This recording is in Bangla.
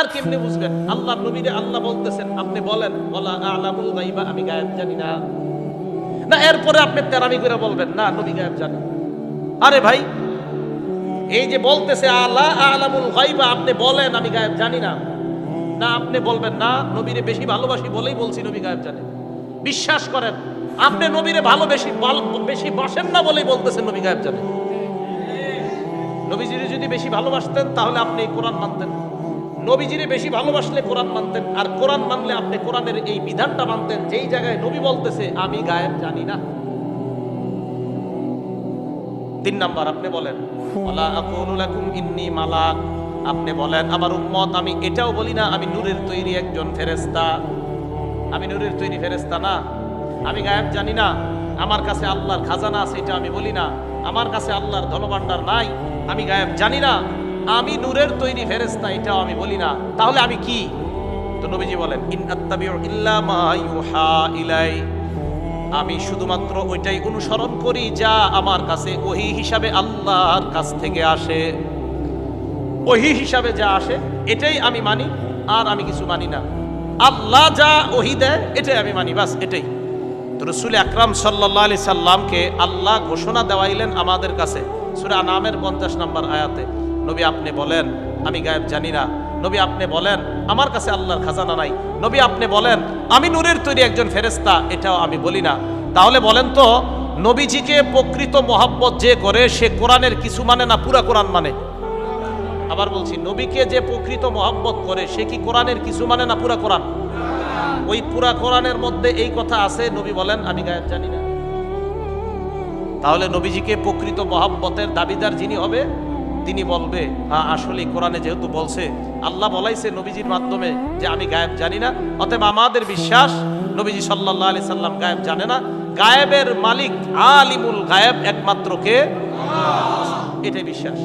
আর কেমনে বুঝবেন? আল্লাহ নবীরে আল্লাহ বলতেছেন, আপনি বলেন বলা আলামুল গাইবা, আমি গায়েব জানি না। না, এরপরে আপনি তেরামি করে বলবেন, না, নবী গায়েব জানি আরে ভাই, এই যে বলতেছে, আলা আলামুল গাইবা, আপনি বলেন, আমি গায়েব জানি না। না, আপনি বলবেন, না, নবীরে বেশি ভালোবাসি বলেই বলছি, নবী গায়েব জানে। বিশ্বাস করেন, আপনি নবীরে ভালোবেসি বাল- বেশি বাসেন না বলেই বলতেছেন, নবী গায়েব জানে। নবীজিরে যদি বেশি ভালোবাসতেন, তাহলে আপনি এই কোরআন মানতেন নবীজিরে বেশি ভালোবাসলে কোরআন মানতেন, আর কোরআন মানলে আপনি কোরআনের এই বিধানটা মানতেন, যেই জায়গায় নবী বলতেছে, আমি গায়েব জানি না। তিন নাম্বার, আপনি বলেন লাকুম মালাক। আপনি বলেন, আমার উম্মত, আমি এটাও বলি না, আমি নূরের তৈরি একজন ফেরেশতা। আমি নূরের তৈরি ফেরেশতা না। আমি গায়েব জানি না। আমার কাছে আল্লাহর খাজানা আছে এটা আমি বলি না। আমার কাছে আল্লাহর ধনভাণ্ডার নাই। আমি গায়েব জানি না। আমি নূরের তৈরি ফেরেশতা, এটাও আমি বলি না। তাহলে আমি কি? তো নবীজি বলেন, ইন ইল্লা মা ইউহা ইলাই। আমি শুধুমাত্র ওইটাই অনুসরণ করি যা আমার কাছে ওহি হিসাবে আল্লাহর কাছ থেকে আসে। ওহি হিসাবে যা আসে, এটাই আমি মানি, আর আমি কিছু মানি না। আল্লাহ যা ওহি দেয়, এটাই আমি মানি, বাস এটাই। তো রসুল আকরাম সাল্লাহ আলি সাল্লামকে আল্লাহ ঘোষণা দেওয়াইলেন আমাদের কাছে। সুরা নামের পঞ্চাশ নম্বর আয়াতে। নবী আপনি বলেন, আমি গায়েব জানি না। নবী আপনি বলেন, আমার কাছে আল্লাহর খাজানা নাই। নবী আপনি বলেন, আমি নূরের তৈরি একজন ফেরেস্তা এটাও আমি বলি না। তাহলে বলেন তো, নবীজিকে প্রকৃত মহাব্বত যে করে, সে কোরআনের কিছু মানে না পুরা কোরআন মানে? আবার বলছি, নবীকে যে প্রকৃত মহাব্বত করে, সে কি কোরআনের কিছু মানে না পুরা কোরআন? ওই পুরা কোরআনের মধ্যে এই কথা আছে, নবী বলেন, আমি গায়েব জানি না। তাহলে নবীজিকে প্রকৃত মহাব্বতের দাবিদার যিনি হবে তিনি বলবে হ্যাঁ আসলে কোরআনে যেহেতু বলছে, আল্লাহ বলাইছে নবীজির মাধ্যমে যে আমি গায়েব জানি না, অতএব আমাদের বিশ্বাস নবীজি সাল্লাহ আলি সাল্লাম গায়েব জানে না। গায়েবের মালিক আলিমুল গায়েব একমাত্র কে? এটাই বিশ্বাস।